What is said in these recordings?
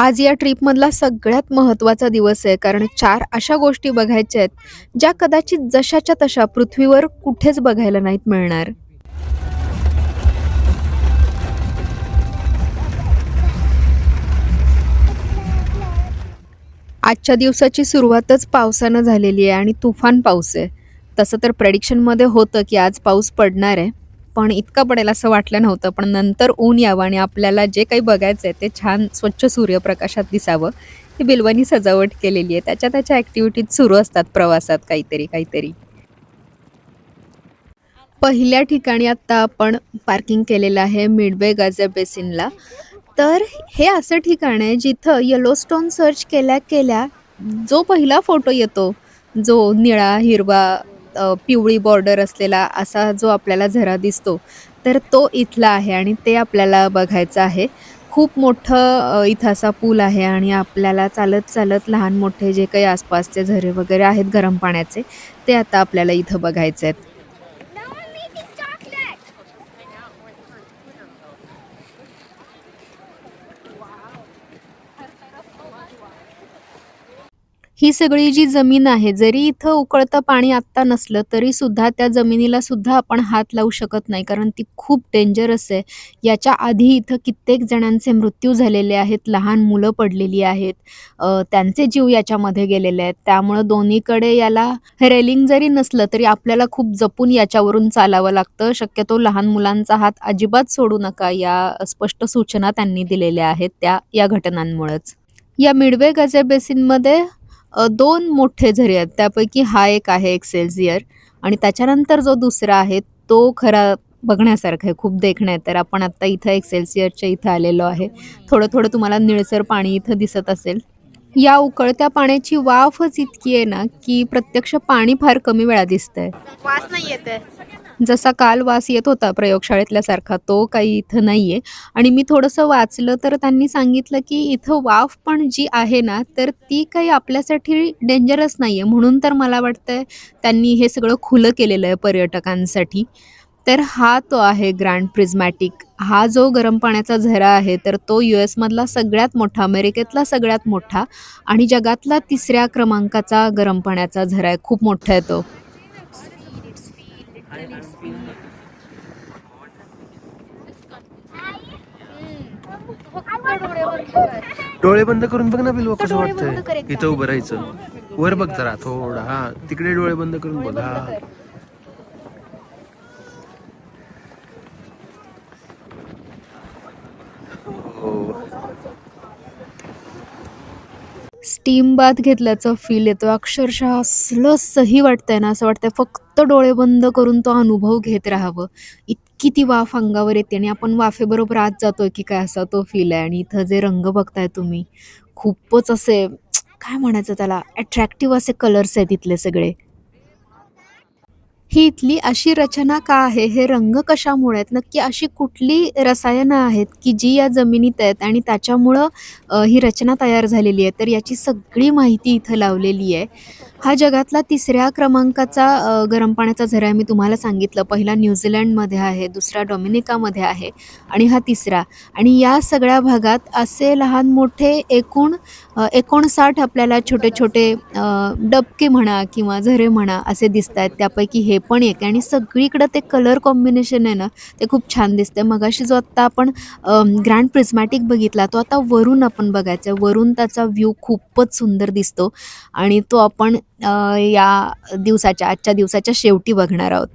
आज या ट्रिपमधला सगळ्यात महत्त्वाचा दिवस आहे कारण चार अशा गोष्टी बघायच्या आहेत ज्या कदाचित जशाच्या तशा पृथ्वीवर कुठेच बघायला नाहीत मिळणार. आजच्या दिवसाची सुरुवातच पावसानं झालेली आहे आणि तुफान पाऊस आहे. तसं तर प्रेडिक्शनमध्ये होतं की आज पाऊस पडणार आहे. पण इतका पडेल असं वाटलं नव्हतं. पण नंतर ऊन यावं आणि आपल्याला जे काही बघायचं आहे ते छान स्वच्छ सूर्यप्रकाशात दिसावं. ही बिलवानी सजावट केलेली आहे. त्याच्या त्याच्या ॲक्टिव्हिटीज सुरू असतात प्रवासात काहीतरी काहीतरी. पहिल्या ठिकाणी आत्ता आपण पार्किंग केलेलं आहे मिडवे गाजर बेसिनला तर हे असं ठिकाण आहे जिथं येलोस्टोन सर्च केल्या केल्या जो पहिला फोटो येतो जो निळा हिरवा पिवळी बॉर्डर असलेला असा जो आपल्याला झरा दिसतो तर तो इथला आहे आणि ते आपल्याला बघायचं आहे. खूप मोठं इथं असा पूल आहे आणि आपल्याला चालत चालत लहान मोठे जे काही आसपासचे झरे वगैरे आहेत गरम पाण्याचे ते आता आपल्याला इथं बघायचे आहेत ही सगळी जी जमीन आहे जरी इथं उकळतं पाणी आत्ता नसलं तरी सुद्धा त्या जमिनीला सुद्धा आपण हात लावू शकत नाही कारण ती खूप डेंजरस आहे. याच्या आधी इथं कित्येक जणांचे मृत्यू झालेले आहेत लहान मुलं पडलेली आहेत त्यांचे जीव याच्यामध्ये गेलेले आहेत. त्यामुळं दोन्हीकडे याला रेलिंग जरी नसलं तरी आपल्याला खूप जपून याच्यावरून चालावं लागतं. शक्यतो लहान मुलांचा हात अजिबात सोडू नका या स्पष्ट सूचना त्यांनी दिलेल्या आहेत त्या या घटनांमुळेच. या मिडवे गझर बेसिनमध्ये दोन मोठे झरे आहेत. त्यापैकी हा एक आहे एक्सेल्झियर आणि त्याच्यानंतर जो दुसरा आहे तो खरा बघण्यासारखा आहे खूप देखणं आहे तर आपण आत्ता इथं एक्सेल्सियरच्या इथं आलेलो आहे. थोडं थोडं तुम्हाला निळसर पाणी इथं दिसत असेल. या उकळत्या पाण्याची वाफच इतकी आहे ना की प्रत्यक्ष पाणी फार कमी वेळा दिसतंय. वास नाही येत आहे. जसा काल वास येत होता प्रयोगशाळेतल्यासारखा तो काही इथं नाही आहे आणि मी थोडंसं वाचलं तर त्यांनी सांगितलं की इथं वाफ पण जी आहे ना तर ती काही आपल्यासाठी डेंजरस आहे म्हणून तर मला वाटतंय त्यांनी हे सगळं खुलं केलेलं आहे पर्यटकांसाठी. तर हा तो आहे ग्रँड प्रिझमॅटिक हा जो गरम पाण्याचा झरा आहे तर तो यू एसमधला सगळ्यात मोठा अमेरिकेतला सगळ्यात मोठा आणि जगातला तिसऱ्या क्रमांकाचा गरम पाण्याचा झरा आहे. खूप मोठा आहे तो. डोळे बंद करून बघ ना बिलवा कसं वाटतंय. इथं उभं राहायचं. वर बघ जरा थोडा. हा तिकडे डोळे बंद करून बघ हा हो. स्टीम बाथ घेतल्याचं फील येतो. अक्षरशः असलं सही वाटतंय ना असं वाटतंय फक्त डोळे बंद करून तो अनुभव घेत राहावं. किती ती वाफ अंगावर येते आणि आपण वाफेबरोबर आत जातोय की काय असा तो फील आहे. आणि इथं जे रंग बघताय तुम्ही खूपच असे काय म्हणायचं त्याला अट्रॅक्टिव्ह असे कलर्स आहेत इथले सगळे. ही इथली अशी रचना का आहे? हे रंग कशामुळे आहेत? नक्की अशी कुठली रसायनं आहेत की जी या जमिनीत आहेत आणि त्याच्यामुळं ही रचना तयार झालेली आहे? तर याची सगळी माहिती इथं लावलेली आहे. हा जगातला तिसऱ्या क्रमांकाचा गरम पाण्याचा झरा आहे. मी तुम्हाला सांगितलं पहिला न्यूझीलंडमध्ये आहे दुसरा डॉमिनिकामध्ये आहे आणि हा तिसरा. आणि या सगळ्या भागात असे लहान मोठे एकूण एकोणसाठ आपल्याला छोटे छोटे डबके म्हणा किंवा झरे म्हणा असे दिसत आहेत त्यापैकी हे पण एक आहे. आणि सगळीकडं ते कलर कॉम्बिनेशन आहे ना ते खूप छान दिसतं मगाशी जो आत्ता आपण ग्रँड प्रिझमॅटिक बघितला तो आता वरून आपण बघायचा आहे. वरून त्याचा व्ह्यू खूपच सुंदर दिसतो. आणि तो आपण या दिवसाच्या आजच्या दिवसाच्या शेवटी बघणार आहोत.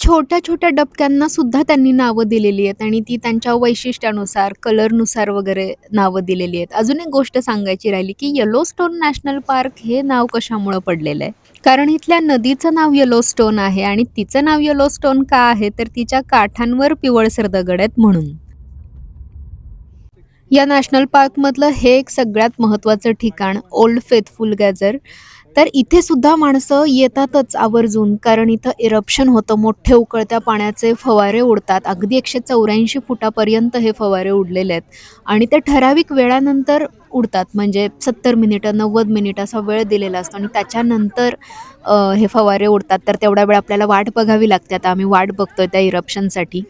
छोट्या छोट्या डबक्यांना सुद्धा त्यांनी नावं दिलेली आहेत आणि ती त्यांच्या वैशिष्ट्यानुसार कलरनुसार वगैरे नावं दिलेली आहेत. अजून एक गोष्ट सांगायची राहिली की येलोस्टोन नॅशनल पार्क हे नाव कशामुळं पडलेलं आहे? कारण इथल्या नदीचं नाव येलोस्टोन आहे आणि तिचं नाव येलोस्टोन का आहे? तर तिच्या काठांवर पिवळसर दगड आहेत म्हणून. या नॅशनल पार्कमधलं हे एक सगळ्यात महत्त्वाचं ठिकाण ओल्ड फेथफुल गॅझर तर इथे सुद्धा माणसं येतातच आवर्जून कारण इथं इरप्शन होतं मोठे उकळत्या पाण्याचे फवारे उडतात. अगदी एकशे चौऱ्याऐंशी फुटापर्यंत हे फवारे उडलेले आहेत. आणि ते ठराविक वेळानंतर उडतात म्हणजे सत्तर मिनिटं नव्वद मिनिट असा वेळ दिलेला असतो. आणि त्याच्यानंतर हे फवारे उडतात. तर तेवढा वेळ आपल्याला वाट बघावी लागते. आता आम्ही वाट बघतोय त्या इरप्शनसाठी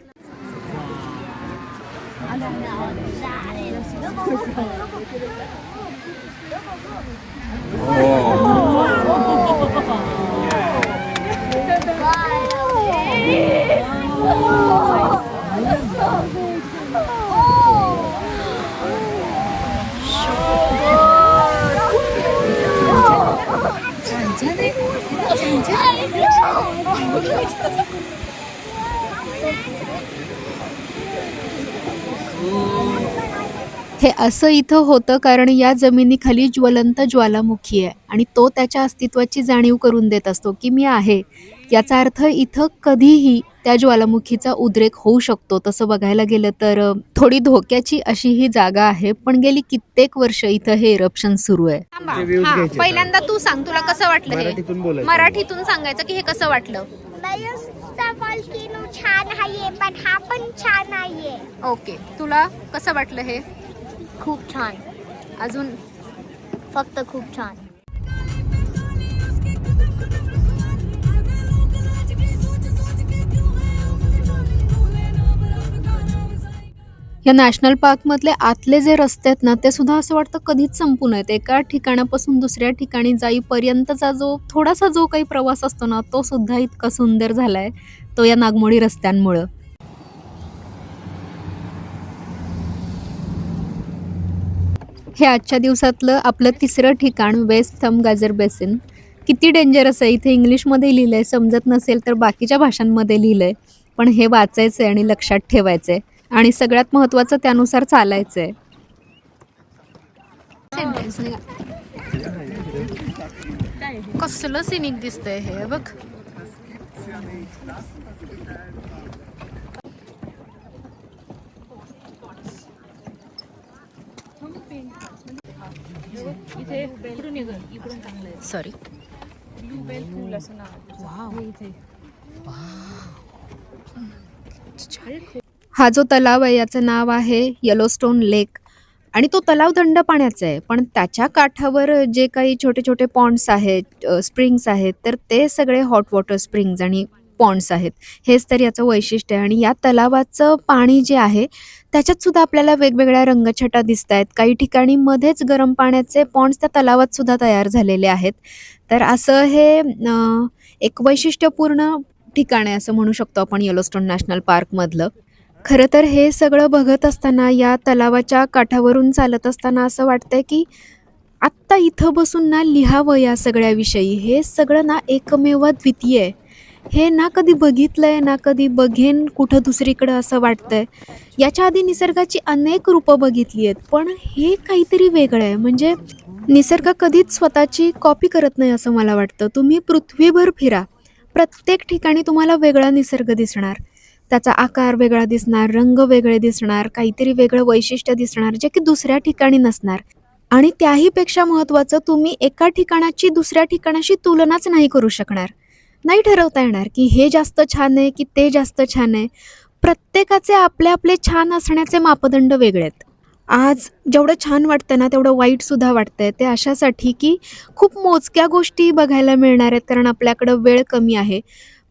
हे असं इथं होतं कारण या जमिनीखाली ज्वलंत ज्वालामुखी आहे आणि तो त्याच्या अस्तित्वाची जाणीव करून देत असतो की मी आहे. याचा अर्थ इथं कधीही त्या ज्वालामुखीचा उद्रेक होऊ शकतो. तसं बघायला गेलं तर थोडी धोक्याची अशी ही जागा आहे पण गेली कित्येक वर्ष इथं हे इरप्शन सुरू आहे. हा. पहिल्यांदा तू सांग तुला कसं वाटलं हे. मराठीतून सांगायचं की हे कसं वाटलं? छान आहे पण हा पण छान आहे. ओके तुला कसं वाटलं हे? खूप छान. अजून? फक्त खूप छान. या नॅशनल पार्कमधले आतले जे रस्ते आहेत ना ते सुद्धा असं वाटतं कधीच संपू नयेत एका ठिकाणापासून दुसऱ्या ठिकाणी जाईपर्यंतचा जो थोडासा जो काही प्रवास असतो ना तो सुद्धा इतका सुंदर झालाय. तो या नागमोडी रस्त्यांमुळं. हे आजच्या दिवसातलं आपलं तिसरं ठिकाण वेस्ट थम गाजर बेसिन. किती डेंजरस आहे. इथे इंग्लिशमध्ये लिहिलं आहे समजत नसेल तर बाकीच्या भाषांमध्ये लिहिलं आहे पण हे वाचायचं आहे आणि लक्षात ठेवायचं आहे आणि सगळ्यात महत्त्वाचं त्यानुसार चालायचं आहे कसलं सिनिक दिसतंय हे बघ. सॉरी हा जो तलाव आहे याचं नाव आहे येलोस्टोन लेक आणि तो तलाव थंड पाण्याचा आहे. पण त्याच्या काठावर जे काही छोटे छोटे पॉन्ड्स आहेत स्प्रिंग्स आहेत तर ते सगळे हॉट वॉटर स्प्रिंग्स आणि पॉन्ड्स आहेत. हेच तर याचं वैशिष्ट्य आहे. आणि या तलावाचं पाणी जे आहे त्याच्यात सुद्धा आपल्याला वेगवेगळ्या रंगछटा दिसत आहेत. काही ठिकाणी मध्येच गरम पाण्याचे पॉन्ड्स त्या तलावात सुद्धा तयार झालेले आहेत. तर असं हे एक वैशिष्ट्यपूर्ण ठिकाण आहे असं म्हणू शकतो आपण येलोस्टोन नॅशनल पार्कमधलं खरं तर हे सगळं बघत असताना या तलावाच्या काठावरून चालत असताना असं वाटतंय की आत्ता इथं बसून ना लिहावं या सगळ्याविषयी. हे सगळं ना एकमेव द्वितीय आहे. हे ना कधी बघितलंय ना कधी बघेन कुठं दुसरीकडं असं वाटतंय. याच्या आधी निसर्गाची अनेक रूपं बघितली आहेत पण हे काहीतरी वेगळं आहे. म्हणजे निसर्ग कधीच स्वतःची कॉपी करत नाही असं मला वाटतं. तुम्ही पृथ्वीभर फिरा. प्रत्येक ठिकाणी तुम्हाला वेगळा निसर्ग दिसणार. त्याचा आकार वेगळा दिसणार रंग वेगळे दिसणार काहीतरी वेगळं वैशिष्ट्य दिसणार जे की दुसऱ्या ठिकाणी नसणार. आणि त्याही पेक्षा महत्त्वाचं तुम्ही एका ठिकाणाची दुसऱ्या ठिकाणाशी तुलनाच नाही करू शकणार. नाही ठरवता येणार की हे जास्त छान आहे की ते जास्त छान आहे. प्रत्येकाचे आपले आपले छान असण्याचे मापदंड वेगळे आहेत. आज जेवढं छान वाटतं ना तेवढं वाईटसुद्धा वाटतंय. ते अशासाठी की खूप मोजक्या गोष्टी बघायला मिळणार आहेत कारण आपल्याकडं वेळ कमी आहे.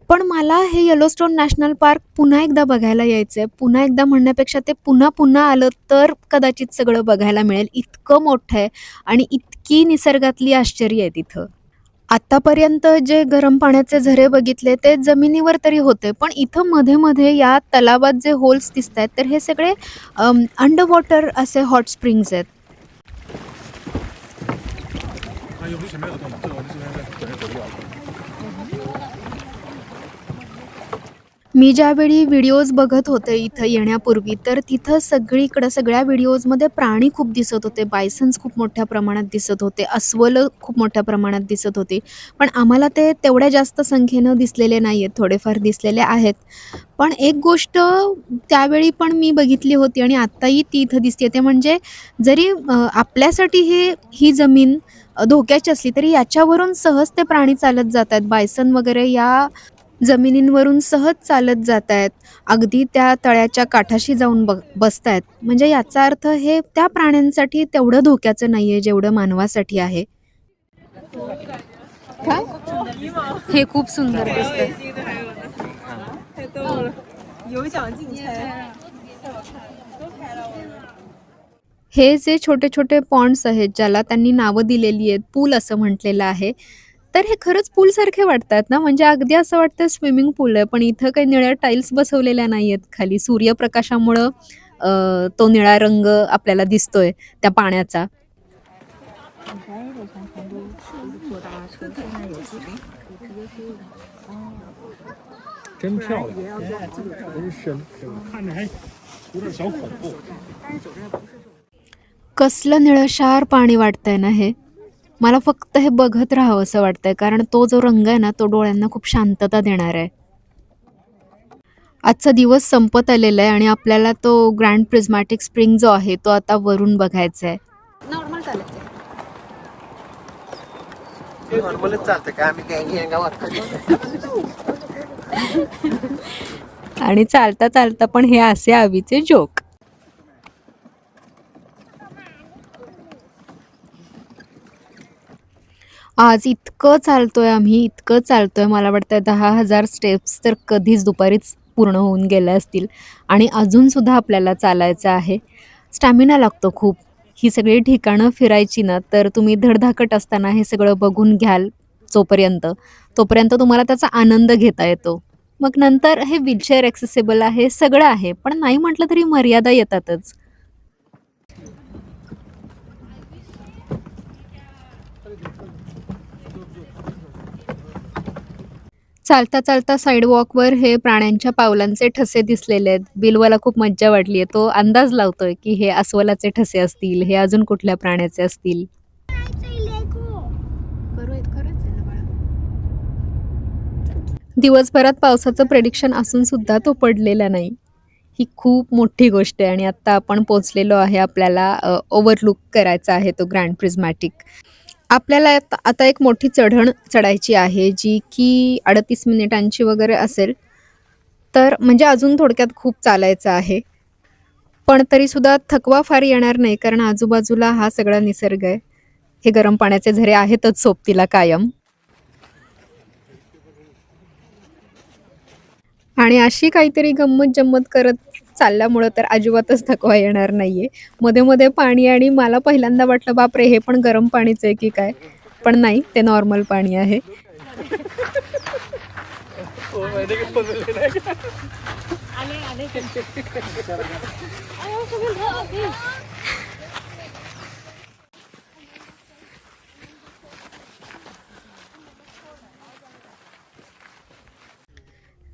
पण मला हे येलोस्टोन नॅशनल पार्क पुन्हा एकदा बघायला यायचं आहे पुन्हा एकदा म्हणण्यापेक्षा ते पुन्हा पुन्हा आलं तर कदाचित सगळं बघायला मिळेल. इतकं मोठं आहे आणि इतकी निसर्गातली आश्चर्य आहे तिथं. आत्तापर्यंत जे गरम पाण्याचे झरे बघितले ते जमिनीवर तरी होते पण इथं मध्ये मध्ये या तलावात जे होल्स दिसत आहेत तर हे सगळे अंडर वॉटर असे हॉट स्प्रिंग्स आहेत. मी ज्यावेळी व्हिडिओज बघत होते इथं येण्यापूर्वी तर तिथं सगळीकडं सगळ्या व्हिडिओजमध्ये प्राणी खूप दिसत होते. बायसन्स खूप मोठ्या प्रमाणात दिसत होते. अस्वलं खूप मोठ्या प्रमाणात दिसत होती. पण आम्हाला ते तेवढ्या जास्त संख्येनं दिसलेले नाही आहेत थोडेफार दिसलेले आहेत. पण एक गोष्ट त्यावेळी पण मी बघितली होती आणि आत्ताही ती इथं दिसते ते म्हणजे जरी आपल्यासाठी हे ही जमीन धोक्याची असली तरी याच्यावरून सहज ते प्राणी चालत जात आहेत बायसन वगैरे या जमिनींवरून सहज चालत जात आहेत अगदी त्या तळ्याच्या काठाशी जाऊन बघ बसत आहेत म्हणजे याचा अर्थ हे त्या प्राण्यांसाठी तेवढं धोक्याचं नाही आहे जेवढं मानवासाठी आहे. हे खूप सुंदर दिसतंय. हे जे छोटे छोटे पॉन्ड्स आहेत ज्याला त्यांनी नावं दिलेली आहेत पूल असं म्हटलेलं आहे तर हे खरंच पूलसारखे वाटतात ना? म्हणजे अगदी असं वाटतं स्विमिंग पूल आहे पण इथं काही निळ्या टाईल्स बसवलेल्या नाही आहेत खाली. सूर्यप्रकाशामुळं अ, तो निळा रंग आपल्याला दिसतोय त्या पाण्याचा. कसलं निळशार पाणी वाटतंय ना हे? मला फक्त हे बघत राहावं असं वाटतंय कारण तो जो रंग आहे ना तो डोळ्यांना खूप शांतता देणार आहे. आजचा दिवस संपत आलेला आहे आणि आपल्याला तो ग्रँड प्रिझमॅटिक स्प्रिंग जो आहे तो आता वरून बघायचा आहे. नॉर्मल आणि चालता चालता पण हे असे आवीचे जोक आज इतकं चालतोय आम्ही इतकं चालतोय. मला वाटतं दहा हजार स्टेप्स तर कधीच दुपारीच पूर्ण होऊन गेल्या असतील. आणि अजूनसुद्धा आपल्याला चालायचं आहे. स्टॅमिना लागतो खूप. ही सगळी ठिकाणं फिरायची ना तर तुम्ही धडधाकट असताना हे सगळं बघून घ्याल जोपर्यंत. तोपर्यंत तुम्हाला त्याचा आनंद घेता येतो. मग नंतर हे व्हीलचेअर ॲक्सेसेबल आहे सगळं आहे. पण नाही म्हटलं तरी मर्यादा येतातच. चालता चालता साईडवॉकवर हे प्राण्यांच्या पावलांचे ठसे दिसलेले आहेत. बिलवाला खूप मज्जा वाटली आहे. तो अंदाज लावतोय की हे अस्वलाचे ठसे असतील हे अजून कुठल्या प्राण्याचे असतील? दिवसभरात पावसाचं प्रेडिक्शन असून सुद्धा तो पडलेला नाही. ही खूप मोठी गोष्ट आहे आणि आत्ता आपण पोचलेलो आहे आपल्याला ओव्हरलुक करायचा आहे तो ग्रँड प्रिझमॅटिक आपल्याला आता आता एक मोठी चढण चढायची आहे जी की अडतीस मिनिटांची वगैरे असेल. तर म्हणजे अजून थोडक्यात खूप चालायचं आहे. पण तरीसुद्धा थकवा फार येणार नाही कारण आजूबाजूला हा सगळा निसर्ग आहे. हे गरम पाण्याचे झरे आहेतच सोबतीला कायम. आणि अशी काहीतरी गंमत जम्मत करत चालल्यामुळं तर अजिबातच थकवा येणार नाहीये. मध्ये मध्ये पाणी आणि मला पहिल्यांदा वाटलं बापरे हे पण गरम पाणीच आहे की काय? पण नाही ते नॉर्मल पाणी आहे.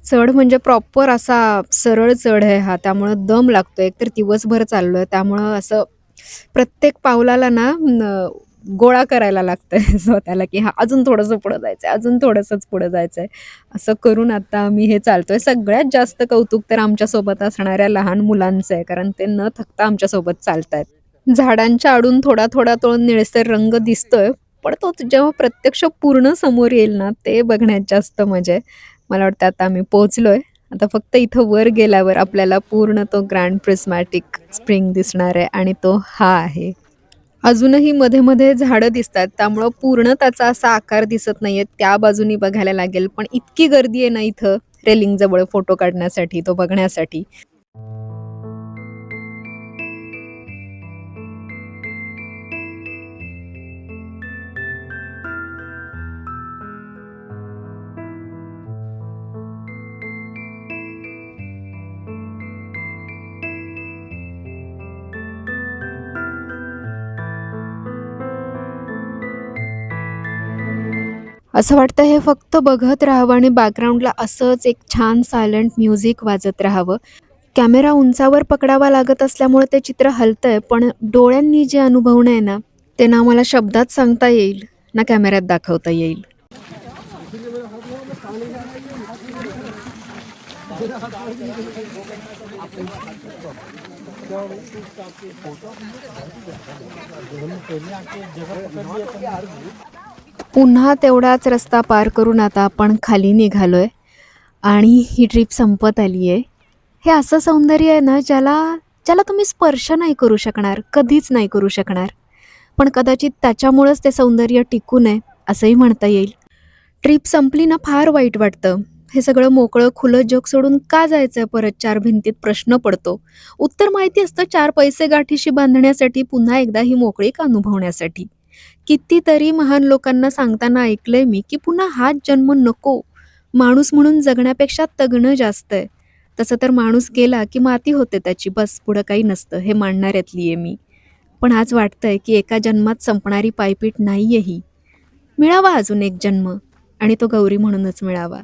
चढ म्हणजे प्रॉपर असा सरळ चढ आहे हा. त्यामुळं दम लागतो एक तर दिवसभर चाललो आहे त्यामुळं असं प्रत्येक पावलाला ना गोळा करायला लागतं स्वतःला की हा अजून थोडंसं पुढं जायचं आहे अजून थोडंसंच पुढं जायचं आहे असं करून आता आम्ही हे चालतोय. सगळ्यात जास्त कौतुक तर आमच्यासोबत असणाऱ्या लहान मुलांचं आहे. कारण ते न थकता आमच्यासोबत चालतायत. झाडांच्या आडून थोडा थोडा तो निळसर रंग दिसतोय. पण तो जेव्हा प्रत्यक्ष पूर्ण समोर येईल ना ते बघण्यात जास्त मजा आहे. मला वाटतं आता आम्ही पोहोचलोय. आता फक्त इथं वर गेल्यावर आपल्याला पूर्ण तो ग्रँड प्रिस्मॅटिक स्प्रिंग दिसणार आहे आणि तो हा आहे. अजूनही मध्ये मध्ये झाडं दिसतात त्यामुळं पूर्ण त्याचा असा आकार दिसत नाहीये. त्या बाजूनी बघायला लागेल पण इतकी गर्दी आहे ना इथं रेलिंग जवळ फोटो काढण्यासाठी तो बघण्यासाठी. असं वाटतं हे फक्त बघत राहावं आणि बॅकग्राऊंडला असंच एक छान सायलेंट म्युझिक वाजत राहावं. कॅमेरा उंचावर पकडावा लागत असल्यामुळे ते चित्र हलतं आहे पण डोळ्यांनी जे अनुभवणं आहे ना ते ना मला शब्दात सांगता येईल ना कॅमेऱ्यात दाखवता येईल. पुन्हा तेवढाच रस्ता पार करून आता आपण खाली निघालो आहे आणि ही ट्रिप संपत आली आहे हे असं सौंदर्य आहे ना ज्याला ज्याला तुम्ही स्पर्श नाही करू शकणार कधीच नाही करू शकणार. पण कदाचित त्याच्यामुळंच ते सौंदर्य टिकून आहे असंही म्हणता येईल. ट्रिप संपली ना फार वाईट वाटतं. हे सगळं मोकळं खुलं जग सोडून का जायचंय परत? चार भिंतीत प्रश्न पडतो. उत्तर माहिती असतं चार पैसे गाठीशी बांधण्यासाठी पुन्हा एकदा ही मोकळीक अनुभवण्यासाठी? कितीतरी महान लोकांना सांगताना ऐकलंय मी की पुन्हा हाच जन्म नको. माणूस म्हणून जगण्यापेक्षा तगणं जास्त आहे. तसं तर माणूस गेला की माती होते त्याची बस पुढं काही नसतं हे मांडणाऱ्यातली आहे मी. पण आज वाटतंय की एका जन्मात संपणारी पायपीट नाहीये ही. मिळावा अजून एक जन्म आणि तो गौरी म्हणूनच मिळावा.